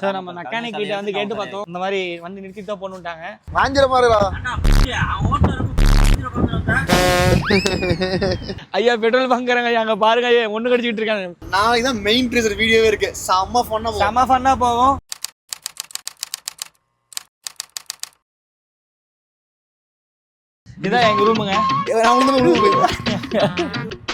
Sir நம்ம mechanic கிட்ட வந்து கேட்டு பார்த்தோம். இந்த மாதிரி வந்து நிறுத்தி தான் போட்டுட்டாங்க வாஞ்சிர மாதிரிடா ஐயா பெட்ரோல் பங்கிறாங்க ஐயா அங்க பாருங்க ஐயா ஒண்ணு கடிச்சிட்டு இருக்காங்க. நாளைக்கு தான் மெயின் ட்ரீசர் வீடியோவே இருக்கு. செம்ம ஃபன்னா செம ஃபன்னா போகும். இதான் எங்க ரூமுங்க நான் வந்து போய்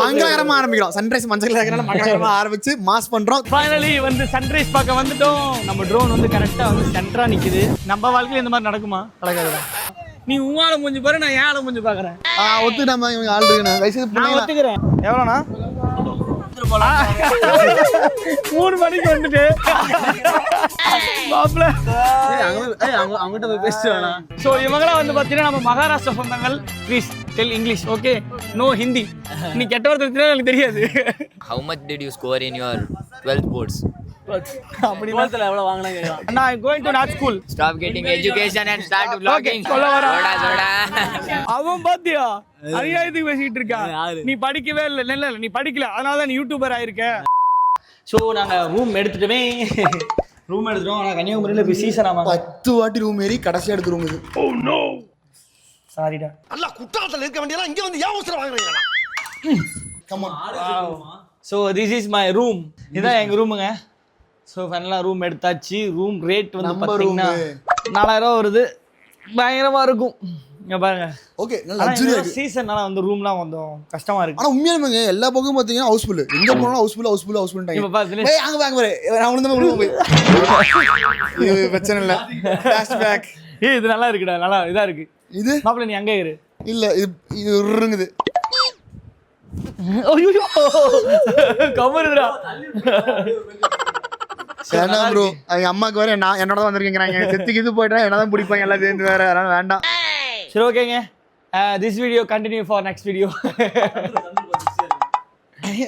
மங்களகரமா ஆரம்பிக்கிறோம். சன்ரைஸ் மஞ்சள் மங்களகரமா ஆரம்பிச்சு மாஸ் பண்றோம். ஃபைனலி வந்து சன்ரைஸ் பார்க்க வந்துட்டோம். நம்ம ட்ரோன் வந்து கரெக்டா வந்து சென்டரா நிக்குது. நம்ம வாழ்க்கையில இந்த மாதிரி நடக்குமா? நடக்காதுடா நீ உன் மூஞ்சி பாரு நான் ஏன் ஆளை மூஞ்சி பாக்குறேன் ஒத்து நம்ம இவங்க ஆள் இருக்கு வயசு நான் பிள்ளைங்க ஒத்துக்கிறேன். எவ்வளோண்ணா? மூணு மணிக்கு வந்துட்டு. மாப்பிள்ள அவங்ககிட்ட போய் பேசிட்டு வேணாம் ஸோ இவங்களாம் வந்து பார்த்தீங்கன்னா நம்ம மகாராஷ்டிரா சொந்தங்கள். Please tell English okay no Hindi நீ கெட்ட வார்த்தை தெரியாது எனக்கு தெரியாது. How much did you score in your 12th boards? அப்படி எவ்வளோ வாங்கினாங்க நான் going to not school Stop getting education and start vlogging. சொல்ல soda. அவன் பாத்தியா? பேசிட்டு இருக்கான் நீ படிக்கவே இல்லை நீ படிக்கல. அதனால தான் நீ யூடியூபர் ஆயிருக்க. ஸோ நாங்க ரூம் எடுத்துட்டுமே. ரூம் எடுத்துட்டோம். ஆனால் கன்னியாகுமரியில் போய் சீசன் ஆமாங்க பத்து வாட்டி ரூம் ஏறி கடைசியா எடுத்து ரூம் இது. சாரிடா நல்லா குற்றாலத்துல இருக்க வேண்டியலாம் இங்க வந்து ஏன் அவசரம் வாங்குறீங்களா so this is my room இதான் எங்கள் ரூமுங்க ஸோ ஃபைனலாக ரூம் எடுத்தாச்சு. ரூம் ரேட் வந்து பார்த்தீங்கன்னா நாலாயிரம் வருது. பயங்கரமாக இருக்கும். இங்கே பாருங்க. ஓகே சீசன்னால வந்து ரூம்லாம் கொஞ்சம் கஷ்டமா இருக்கு. ஆனா உண்மையாலுமேங்க எல்லா பக்கமும் பாத்தீங்கன்னா ஹவுஸ்ஃபுல் எங்க போனாலும் ஹவுஸ்ஃபுல் ஹவுஸ்ஃபுல் ஹவுஸ்ஃபுல். போய் அங்க வாங்க பாரு. நான் தான் உள்ள போய். பிரச்சனை இல்ல. ஃபாஸ்ட் பேக் ஏய் இது நல்லா இருக்குடா நல்லா இதா இருக்கு. இது? மாப்பிள்ள நீ அங்கே இரு. இல்ல இது இது உருங்குது. ஐயோ கமருடா வேண்டாம் ப்ரோ அவங்க அம்மாக்கு வேற நான் என்னோட தான் வந்திருக்கேங்கிறாங்க செத்துக்கு இது போயிட்டா என்ன தான் பிடிப்பாங்க எல்லாம் சேர்ந்து வேற. அதனால வேண்டாம். சரி ஓகேங்க. This video continue for next video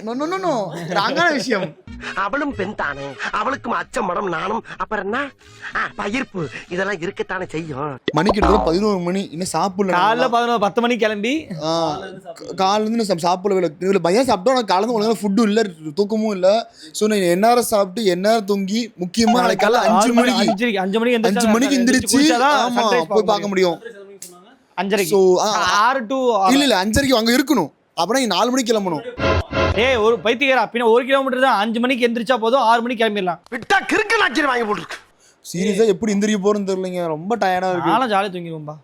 no no ராங்கான விஷயம். அவளும் பெண் தானே. அவளுக்கும் அச்சம் மடம் நானும் அப்புறம் என்ன? பயிர்ப்பு இதெல்லாம் இருக்கத்தானே செய்யும். மணிக்கு பதினோரு மணி. இன்னும் சாப்பிடல. காலைல பதினோரு பத்து மணிக்கு கிளம்பி. காலைல இருந்து இல்லை. இதில் பையன் சாப்பிட்டோம் நான் காலையில் ஒழுங்கான ஃபுட்டும் இல்லை தூக்கமும் இல்லை. ஸோ நான் எந்நேரம் சாப்பிட்டு எந்நேரம் தூங்கி முக்கியமா நாளைக்கு காலைல அஞ்சு மணி- மணிக்கு அஞ்சு மணிக்கு அஞ்சு மணிக்கு எந்திரிச்சு ஆமா போய் பார்க்க முடியும். அஞ்சரைக்கு. ஆறு டு இல்ல இல்ல அஞ்சரைக்கு அங்க இருக்கணும். அப்புறம் நீ நாலு மணிக்கு கிளம்பணும். ஏய் ஒரு பைத்தியக்காரா? பின்ன ஒரு கிலோமீட்டர் தான். அஞ்சு மணிக்கு எந்திரிச்சா போதும். ஆறு மணிக்கு கிளம்பிடலாம். விட்டா கிறுக்கு நாச்சிரி வாங்கி போட்டுருக்கு. சீரியஸா எப்படி எந்திரிக்க போறேன்னு தெரியலங்க. ரொம்ப டயர்டா இருக்கு. நானும் ஜாலியாக தூங்கிடுவோம்பா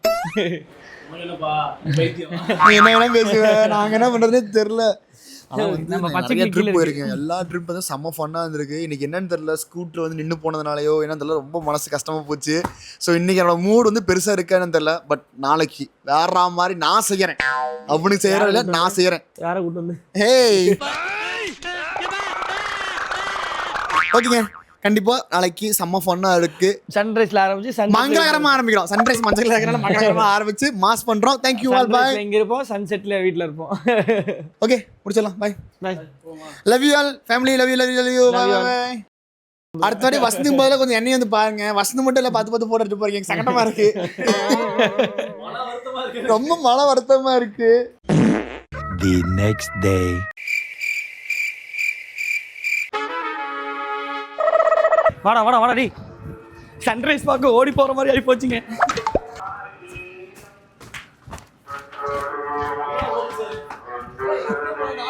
நீ என்ன வேணா பேசுவ. நாங்க என்ன பண்றதுனே தெரியல. போயிருக்கேன். எல்லா ட்ரிப் வந்து செம்ம ஃபன்னா இருந்திருக்கு. இன்னைக்கு என்னன்னு தெரியல ஸ்கூட்டர் வந்து நின்று போனதுனாலயோ என்னன்னு தெரியல ரொம்ப மனசு கஷ்டமா போச்சு. ஸோ இன்னைக்கு என்னோட மூட் வந்து பெருசா இருக்கான்னு தெரியல பட் நாளைக்கு வேற மாதிரி நான் செய்யறேன். அவனுக்கு செய்யறேன் இல்ல நான் செய்யறேன். யாரை கூட்டு வந்து? ஹேய் ஓகேங்க கண்டிப்பா நாளைக்கு செம்ம ஃபன்னா இருக்கு. சன்ரைஸ்ல ஆரம்பிச்சு சன் மங்களகரமா ஆரம்பிக்கிறோம் சன்ரைஸ் மஞ்சள் கலர்னால மங்களகரமா ஆரம்பிச்சு மாஸ் பண்றோம். தேங்க்யூ ஆல் பாய் இங்க இருப்போம். சன்செட்ல வீட்ல இருப்போம். ஓகே முடிச்சிடலாம். Bye Bye. Love you all family love you love you love you bye bye அடுத்த வாட்டி வசந்தி முதல்ல கொஞ்சம் எண்ணெய் வந்து பாருங்க. வசந்த் மட்டும் இல்ல பார்த்து பார்த்து போட்டுட்டு போறீங்க. சங்கடமா இருக்கு. ரொம்ப மழை வருத்தமா இருக்கு. The next day. வாடா வாடா வாடா டி சன்ரைஸ் பார்க்க ஓடி போற மாதிரி ஆகி போச்சுங்க.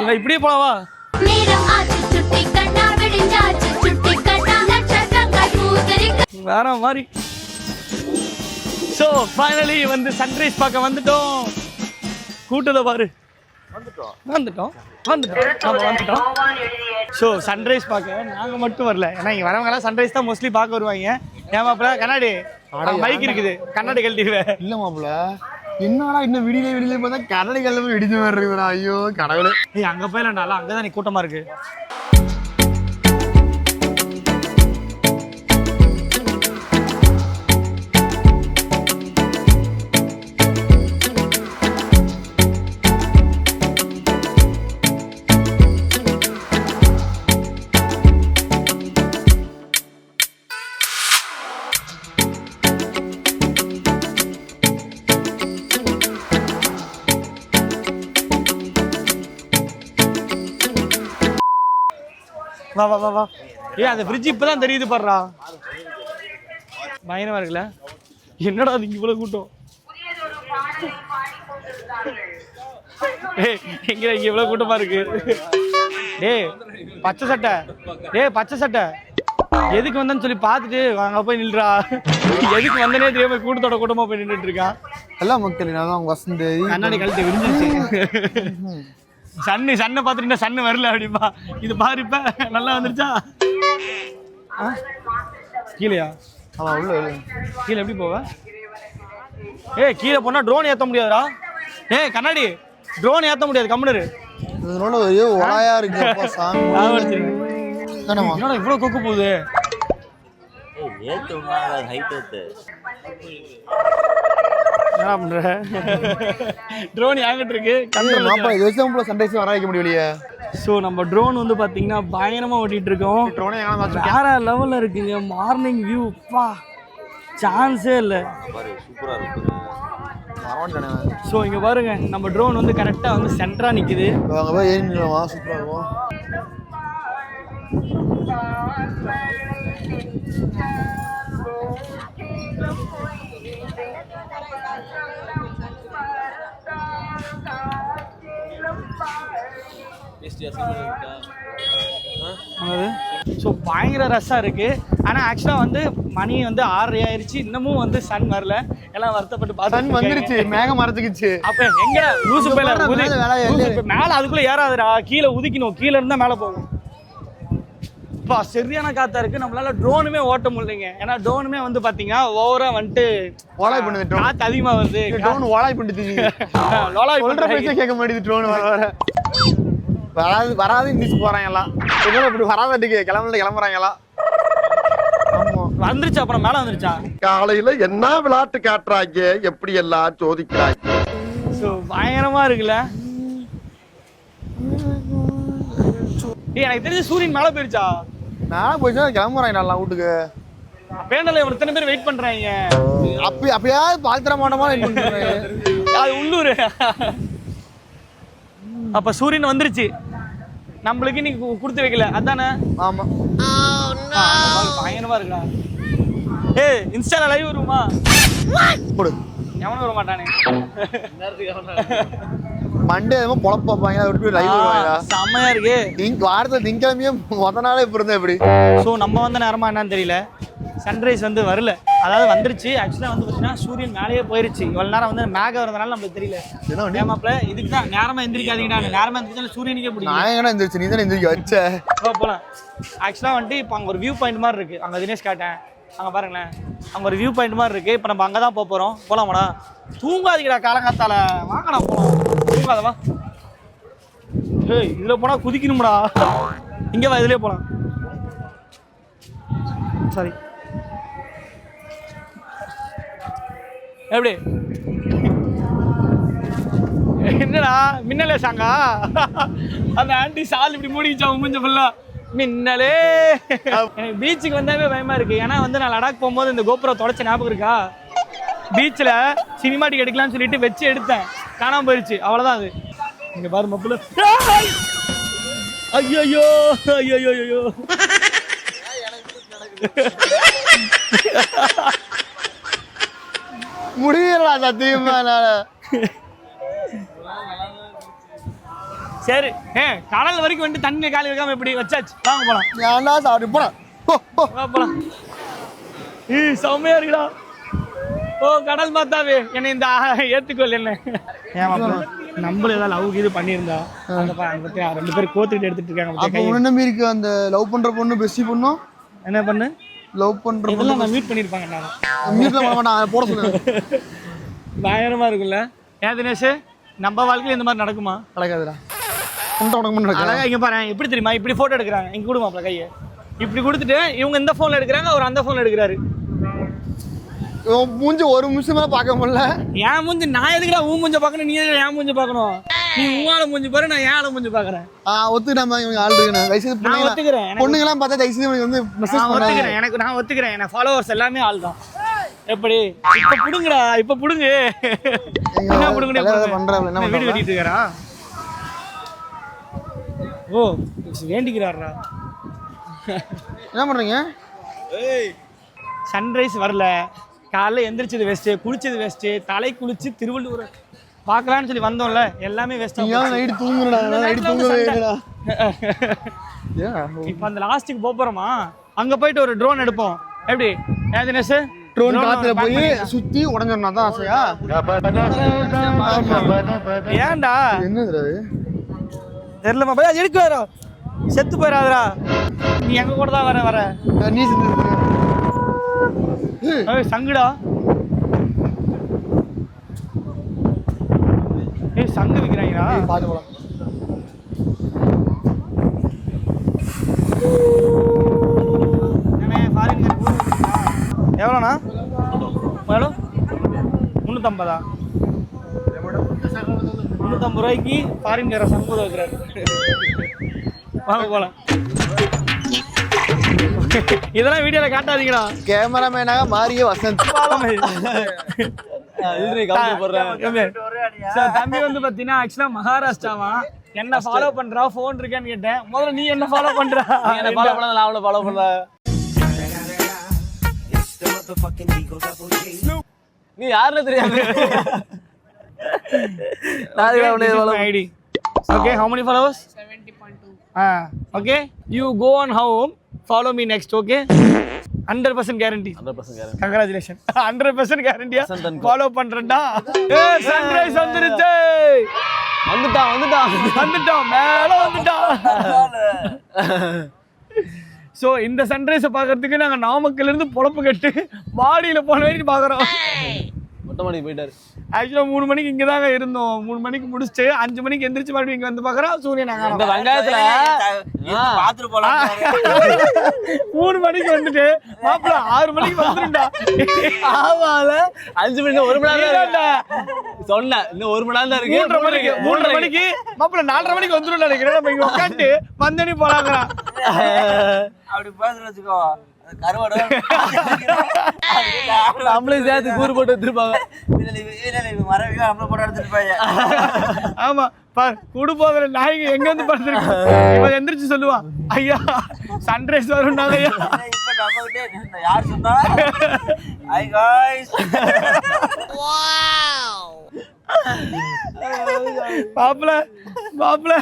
இவன் இப்படியே போலாவா வேற மாதிரி. ஸோ ஃபைனலி வந்து சன்ரைஸ் பார்க்க வந்துட்டோம். கூட்டத்தை பாரு. வந்துட்டோம். வந்துட்டோம். நம்ம வந்துட்டோம். ஸோ சன்ரைஸ் பார்க்க. நாங்கள் மட்டும் வரல. ஏன்னா இங்கே வரவங்கலாம் சன்ரைஸ் தான் மோஸ்ட்லி பார்க்க வருவாங்க. ஏமாப்பில கண்ணாடி. பைக் இருக்குது. கண்ணாடி கழட்டிடுவேன் இல்ல மாப்பிள. என்னடா இன்னும் விடியில விடியில பார்த்தா கடலை கிளம்பி விடிஞ்ச மாதிரி இருக்குடா. ஐயோ கடவுளே. ஏய் அங்கே போயிடலாம்டா அங்கே தான் நீ கூட்டமாக இருக்கு. வா வா வா வா. ஏய் அந்த ஃப்ரிட்ஜ் இப்பதான் தெரியுது பாடுறா பயங்கரமா இருக்குல்ல? என்னடா அது இவ்வளவு கூட்டம்? எங்க இங்க இவ்வளவு கூட்டமா இருக்கு? டேய் பச்சை சட்டை. டேய் பச்சை சட்டை. எதுக்கு வந்தேன்னு சொல்லி பார்த்துட்டு அங்க போய் நில்றா. எதுக்கு வந்தனே தெரியாம கூட்டத்தோட கூட்டமா போய் நின்றுட்டு இருக்கான் எல்லாம் மக்கள் நான் வசந்த். கண்ணாடி கழுத்து விரிஞ்சிருச்சு. சன்னு சன்னை பார்த்துட்டு சன்னு வரல அப்படிம்பா. இது பாரு இப்ப நல்லா வந்துருச்சா? ஆ? கீழயா? ஆமா உள்ள. கீழே எப்படி போவ? ஏய் கீழே போனா ட்ரோன் ஏத்த முடியாதுடா. ஏய் கண்ணாடி ட்ரோன் ஏத்த முடியாது கம்முனரு இதனோட ஒரே ஒலாயா இருக்கு சாமி? என்னடா? இவ்வளவு கொக்கு போகுது? ஏத்து ஹைட் ஏத்து. என்ன பண்ற ட்ரோன் ஏங்கிட்டு இருக்கு மாப்பா இது வச்சு தான் சன்ரைஸ் வர வைக்க முடியலையே ஸோ நம்ம ட்ரோன் வந்து பாத்தீங்கன்னா பயங்கரமா ஓட்டிட்டு இருக்கோம். ட்ரோனே வேற லெவல்ல இருக்குங்க. மார்னிங் வியூ பா. சான்ஸே இல்லை. பாரு சூப்பரா இருக்கு ஸோ இங்க பாருங்க. நம்ம ட்ரோன் வந்து கரெக்டா வந்து சென்டரா நிக்குது. அங்க போய் ஏறி இருக்கும் ஸோ பயங்கர ரஷ்ஷாக இருக்கு. ஆனால் ஆக்சுவலாக வந்து மணி வந்து ஆறரை ஆயிருச்சு. இன்னமும் வந்து சன் வரல. எல்லாம் வருத்தப்பட்டு பார்த்து சன் வந்துருச்சு. மேகம் மறைச்சுக்கிச்சு அப்ப எங்க? லூசு மேல மேல அதுக்குள்ள ஏறாதுடா. கீழே உதிக்கணும். கீழ இருந்தா மேல போகும். பா சரியான காத்தா இருக்கு நம்மளால ட்ரோனுமே ஓட்ட முடியலைங்க. ஏன்னா ட்ரோனுமே வந்து பாத்தீங்கன்னா ஓவரா வந்துட்டு ஓலாய் பண்ணுது drone. காத்து அதிகமா வருது. ட்ரோன் ஓலாய் பண்ணிட்டு லோலாய் சொல்ற. பேச்சே கேட்க மாட்டேது ட்ரோன் வர வர. வராது வராது இந்திச்சு போறாங்க எல்லாம் இதெல்லாம் இப்படி வராதட்டுக்கு கிளம்பல கிளம்புறாங்க எல்லாம் வந்துருச்சு அப்புறம் மேல வந்துருச்சா? காலையில என்ன விளையாட்டு காட்டுறாங்க? எப்படி எல்லாம் சோதிக்கிறாங்க? ஸோ பயங்கரமா இருக்குல்ல? ஏய் எனக்கு தெரிஞ்சு சூரியன் மேல போயிருச்சா? நான் போயிடுச்சா கிளம்புறாங்க நல்லா வீட்டுக்கு. பேண்டல இத்தனை பேர் வெயிட் பண்றாங்க. அப்ப அப்பயாவது பார்த்து தர மாட்டோமா அது உள்ளூர். அப்ப சூரியன் வந்துருச்சு. நம்மளுக்கு இன்னைக்கு கொடுத்து வைக்கல. அதானே? ஆமா. ஆ, பயங்கரமா இருக்கா? ஏய் இன்ஸ்டால லைவ் வருமா? போடு எவனும் வர மாட்டானே. மண்டே எதுவும் பொழப்பு பார்ப்பாங்க அதை விட்டு லைவ் செம்மையா இருக்கு. திங்க வாரத்தில் திங்கக்கிழமையே மொத நாளே இப்போ இருந்தா எப்படி? ஸோ நம்ம வந்த நேரமா என்னன்னு தெரியல. சன்ரைஸ் வந்து வரல. அதாவது வந்துருச்சு. ஆக்சுவலாக வந்து பார்த்தீங்கன்னா சூரியன் மேலேயே போயிருச்சு. இவ்வளோ நேரம் வந்து மேகம் வரதுனால நம்மளுக்கு தெரியல? ஏமாப்ல இதுக்கு தான் நேரமா எந்திரிக்காதீங்கடா. நேரமா எந்திரிச்சாலும் சூரியனுக்கே பிடிக்கும். நான் எந்திரிச்சு? நீ தானே எந்திரிக்க வச்ச? போ போலாம். ஆக்சுவலாக வந்துட்டு இப்போ அங்கே ஒரு வியூ பாயிண்ட் மாதிரி இருக்கு. அங்கே தினேஷ் காட்டேன். அங்கே பாருங்களேன். அங்கே ஒரு வியூ பாயிண்ட் மாதிரி இருக்கு. இப்போ நம்ம அங்கே தான் போக போகிறோம் போகலாமாடா தூங்காதீங்கடா காலங்காத்தால. வாங்கடா போகலாம் தூங்காத வா ஏய் இதில் போனால் குதிக்கணும்டா. இங்கே வா இதுலேயே போகலாம் சாரி எப்படி? என்னடா மின்னலே சாங்கா? அந்த ஆண்டி சால் இப்படி மூடிச்சா மூஞ்ச ஃபுல்லா மின்னலே. எனக்கு பீச்சுக்கு வந்தாவே பயமா இருக்கு. ஏன்னா வந்து நான் லடாக் போகும்போது இந்த கோபுரம் தொடச்ச ஞாபகம் இருக்கா? பீச்சில் சினிமாட்டிக் எடுக்கலாம்னு சொல்லிட்டு வச்சு எடுத்தேன். காணாம போயிருச்சு. அவ்வளோதான் அது. இங்க பாரு மப்புல ஐயோ ஐயோ ஐயோ முடியலடா சத்தியமா சரி. ஏ கடல் வரைக்கும் வந்துட்டு தண்ணி காலி வைக்காம இப்படி வச்சாச்சு? வாங்க போலாம். ஏன்டா சாப்பிட்டு போறேன். போ, போ. வா போலாம். ஈ செம்மையா இருக்குடா. ஓ கடல் பார்த்தாவே என்னை இந்த ஏத்துக்கொள்ள என்ன. ஏன் நம்மளும் ஏதாவது லவ் இது பண்ணியிருந்தா அந்த பத்தி ரெண்டு பேரும் கோத்துக்கிட்டு எடுத்துட்டு இருக்காங்க அப்போ. உன்ன இருக்கு அந்த லவ் பண்ற பொண்ணு பெஸ்டி பொண்ணும் என்ன பண்ணு? லவ் பண்ற பொண்ணு இதெல்லாம் நான் மியூட் பண்ணியிருப்பாங்க நான். மியூட்ல பண்ண மாட்டான் போட சொல்லுங்க பயங்கரமா இருக்குல்ல ஏன் தினேஷ் நம்ம வாழ்க்கையில இந்த மாதிரி நடக்குமா? நடக்காதுடா. அழகா இங்க பாரு எப்படி தெரியுமா? இப்படி போட்டோ எடுக்கிறாங்க. இங்க கொடுமாப்ல கையை. இப்படி கொடுத்துட்டு இவங்க இந்த போன்ல எடுக்கிறாங்க அவர் அந்த போன்ல எடுக்கிறாரு. மூஞ்சி ஒரு நிமிஷம் பார்க்க முடியல. என் மூஞ்சி நான் எதுக்குடா உன் மூஞ்ச பார்க்கணும்? நீ எதுக்கு என் மூஞ்ச பார்க்கணும்? நீ உன் மூஞ்சி பாரு நான் ஏன் மூஞ்சி பார்க்கறேன்? ஆ ஒத்து நம்ம இவங்க ஆள் இருக்கு. தயவுசெய்து நான் பொண்ணுங்க ஒத்துக்கிறேன் எனக்கு- பொண்ணுங்களாம் பார்த்தா தயவுசெய்து இவனுக்கு வந்து மெசேஜ் நான் பண்ணாங்க ஒத்துக்கிறேன் எனக்கு நான் ஒத்துக்கிறேன். எனக்கு ஃபாலோவர்ஸ் எல்லாமே ஆள் தான் எப்படி? இப்ப புடுங்கடா இப்ப புடுங்கு. என்ன புடுங்குனே கல்யாணம் பண்றாப்ல, என்ன வீடு பண்றாப்ல? கட்டிட்டு இருக்காரா? ஓ வேண்டிக்கிறாரா என்ன பண்ணுறீங்க சன்ரைஸ் வரல. காலைல எந்திரிச்சது வேஸ்ட்டு குளிச்சது வேஸ்ட்டு தலை குளிச்சு திருவள்ளூர் பார்க்கலான்னு சொல்லி வந்தோம்ல எல்லாமே வேஸ்ட் ஏன் நைட்டு தூங்குறடா நைட்டு தூங்கவே இல்லைடா. இப்போ அந்த லாஸ்ட்டுக்கு போகிறோமா அங்கே போயிட்டு ஒரு ட்ரோன் எடுப்போம். எப்படி? ஏன் தினேஷ்? ட்ரோன் காத்துல போய் சுத்தி உடஞ்சிடனா தான் ஆசையா? ஏன்டா? என்னது தெரியலமா பையா எடுக்க வர செத்து போயிடாதடா. நீ எங்க கூட தான் வர வர? நீ ஏய் சங்குடா. ஏய் சங்கு விற்கிறாங்களா பார்த்து போலாம் எவ்வளோண்ணா? எவ்வளோ முந்நூற்றம்பதா முந்நூற்றம்பது ரூபாய்க்கு ஃபாரின்கார சம்பூதம் வைக்கிறாரு வாங்க போகலாம் இதெல்லாம் வீடியோவில் காட்டாதீங்கடா. கேமராமேனாக மாறிய வசந்த். தம்பி வந்து பாத்தீங்கன்னா ஆக்சுவலா மகாராஷ்டிராவா? என்ன ஃபாலோ பண்றா? போன் இருக்கான்னு கேட்டேன். முதல்ல நீ என்ன ஃபாலோ பண்ற? என்ன ஃபாலோ பண்ண நான் அவளை ஃபாலோ பண்றேன் நீ யாருன்னு தெரியாது ID okay how many followers? 70.2 ah okay. You go on home follow me next okay? 100% guarantee. 100% guarantee. congratulations. 100% guarantee. Follow பண்றேன்டா. ஏ சன்ரைஸ் வந்துருச்சு. வந்துட்டான் வந்துட்டான். வந்துட்டோம் மேல வந்துட்டோம் ஸோ இந்த சன்ரைஸை பார்க்கறதுக்கு நாங்கள் நாமக்கல்ல இருந்து பொழப்பு கட்டு வாடியில் போன வரைக்கும் பார்க்குறோம். மொட்டை மாடி போயிட்டாரு. ஆக்சுவலாக மூணு மணிக்கு இங்கே தாங்க இருந்தோம். மூணு மணிக்கு முடிச்சுட்டு அஞ்சு மணிக்கு எந்திரிச்சு மறுபடியும் இங்கே வந்து பார்க்குறோம் சூரியன் இந்த வெங்காயத்துல மூணு மணிக்கு வந்துட்டு மாப்பிள்ள ஆறு மணிக்கு வந்துருண்டா. ஆமால அஞ்சு மணி ஒரு மணி நேரம். சொன்னேன் இன்னும் ஒரு மணி நேரம் தான் இருக்கு. மூன்றரை மணிக்கு மூன்றரை மணிக்கு. மாப்பிள்ள நாலரை மணிக்கு வந்துடும் நினைக்கிறேன். நம்ம இங்கே உட்காந்து வந்தனி போலாங்கிறான். நம்மளும் சேர்த்து கூறு போட்டு வச்சிருப்பாங்க. ஆமா பார் குடு போகிற நாய்க்கு எங்க இருந்து படுத்துருக்கு இவன் எந்திரிச்சு சொல்லுவான் ஐயா சன்ரைஸ் வரும்னாங்க ஐயா. மாப்பிள மாப்பிள.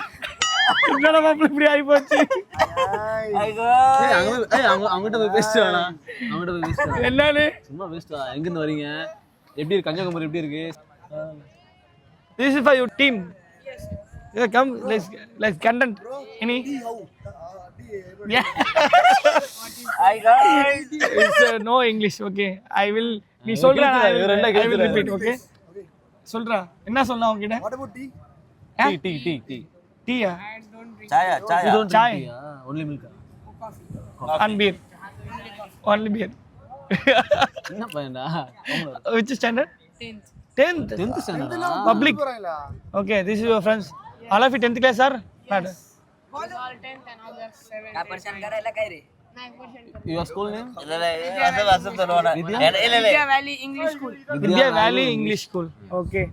என்னடா மாப்பிள இப்படி ஆகி போச்சு அவங்ககிட்ட போய் பேசிட்டு வேணாம் அவங்ககிட்ட போய் பேசிட்டு. என்னன்னு சும்மா பேசிட்டு வா. எங்க இருந்து வரீங்க எப்படி இருக்கு கன்னியாகுமரி எப்படி இருக்கு This is for your team. Yeah, come, let's let's content. Any? Yeah. It's uh, no English. Okay. I will. நீ சொல்ற? I will, repeat. Okay. சொல்றா என்ன சொல்ல உங்ககிட்ட டீ டீ டீ டீ டீயா You don't drink Chai. tea, ah? Only milk ah? And beer only beer என்ன பையன்டா which standard tenth tenth ஸ்டாண்டர்டா public okay this is your friends all of you tenth class sir madam your school name Vidya Valley English school okay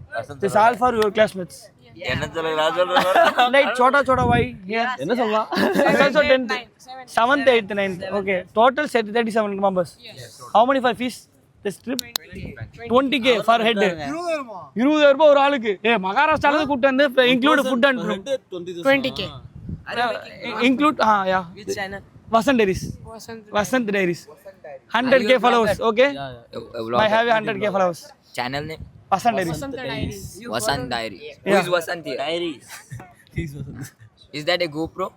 this all for your classmates like छोटा छोटा भाई here என்ன சொல்லலாம்? It's also 10th, 7th, 8th, 9th. Okay, total set 37 members. How many for fees? This trip? 20k for head. இருபதாயிரம் ரூபாய் ஒரு ஆளுக்கு. ஏ மகாராஷ்டிரால இருந்து கூட்டு வந்து include food and include ah. Yeah Vasant diaries Vasant diaries hundred K followers okay I have hundred K Vasant diaries Diary. Who is Vasant here? Is that a GoPro?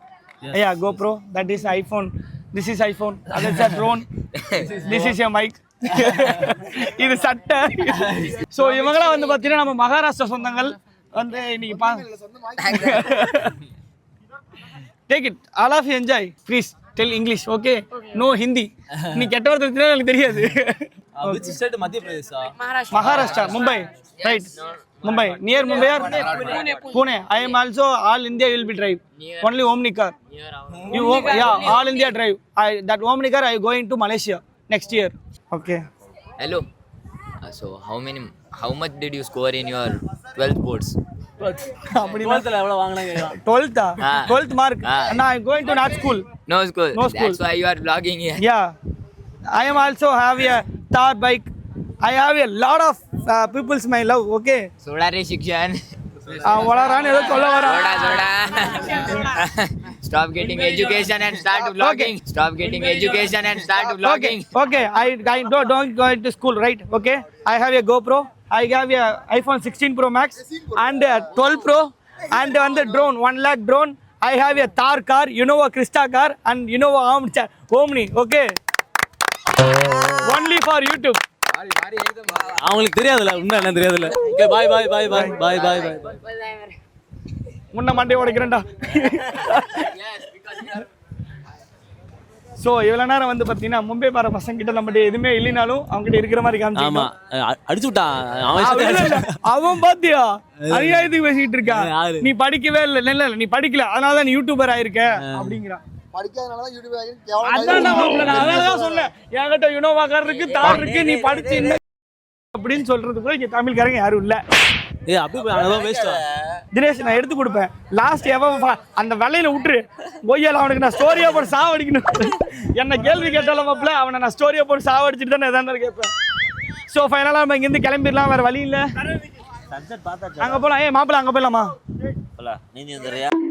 Yeah GoPro. That is iPhone. This is iPhone. That is a drone. This is your mic. இது சட்டை. So இவங்களாம் வந்து பார்த்தீங்கன்னா நம்ம மகாராஷ்டிரா சொந்தங்கள் வந்து இன்னைக்கு பா take it all of enjoy please tell English okay no Hindi நீ கெட்ட வார்த்தை தெரிஞ்சா எனக்கு தெரியாது. Which state Madhya Pradesh Maharashtra Mumbai right Mumbai near Mumbai or Pune I am also all India will be drive only Omni car you yeah all India drive I that Omni car I going to Malaysia next year okay Hello. Uh, so how many? How much did you score in your 12th boards? அப்படி டுவெல்த்தில் எவ்வளோ வாங்கினா கேட்கலாம் டுவெல்த்தா Ah. Twelfth mark Ah. நான் going to not school No school. No school. That's why you are vlogging here. Yeah, I am also have a Thar bike. I have a lot of uh, people's my love. Okay. Soda re shikshan. அவன் வளரான்னு ஏதோ சொல்ல soda. Stop getting education and start vlogging. Stop getting education and start Okay, vlogging. okay. I, I don't, don't go into school, right? Okay. I have a GoPro. I have a iPhone 16 Pro Max and a 12 Pro and on the drone, one lakh drone. I have a Thar car, you know a Krista car and you know a. Omni. Okay. Only for YouTube. அவங்களுக்கு தெரியாதுல்ல உண்மை என்ன தெரியாதுல்ல. Okay bye பாய் பாய் பாய் பாய் பாய் பாய் முன்ன மண்டை உடைக்கிறேன்டா. So இவ்வளோ நேரம் வந்து பார்த்தீங்கன்னா மும்பை பார பசங்க கிட்ட நம்மகிட்ட எதுவுமே இல்லைனாலும் அவங்க கிட்ட இருக்கிற மாதிரி ஆமா. காமிச்சிட்டோம் அ- அடிச்சு விட்டான் அவன் அவன் பாத்தியா? அநியாயத்துக்கு பேசிட்டு இருக்கான்? நீ படிக்கவே இல்ல இல்ல இல்ல நீ படிக்கல. அதனால தான் நீ யூடியூபர் ஆயிருக்க அப்படிங்கிறான். படிக்காதனால தான் யூடியூப் ஆகி கேவலம் அதான் என்கிட்ட யுனோவா கார் இருக்கு தார் இருக்கு நீ படிச்சு என்ன அப்படின்னு சொல்றது கூட இங்க தமிழ்காரங்க யாரும் இல்ல. ஏ அப்படி போய் அதான் வேஸ்டா தினேஷ் நான் எடுத்து கொடுப்பேன். லாஸ்ட் எவன் அந்த வெள்ளையில விட்டுரு. பொய்யால அவனுக்கு நான் ஸ்டோரியா போட்டு சாவடிக்கணும். என்ன கேள்வி கேட்டாலும் மாப்பிள்ள அவனை நான் ஸ்டோரியா போட்டு சாவடிச்சிட்டு தான் எதாவது கேட்பேன். ஸோ ஃபைனலாக நம்ம இங்கேருந்து கிளம்பிடலாம் வேற வழி இல்லை. அங்கே போகலாம் ஏ மாப்பிள்ள அங்கே போயிடலாமா? நீ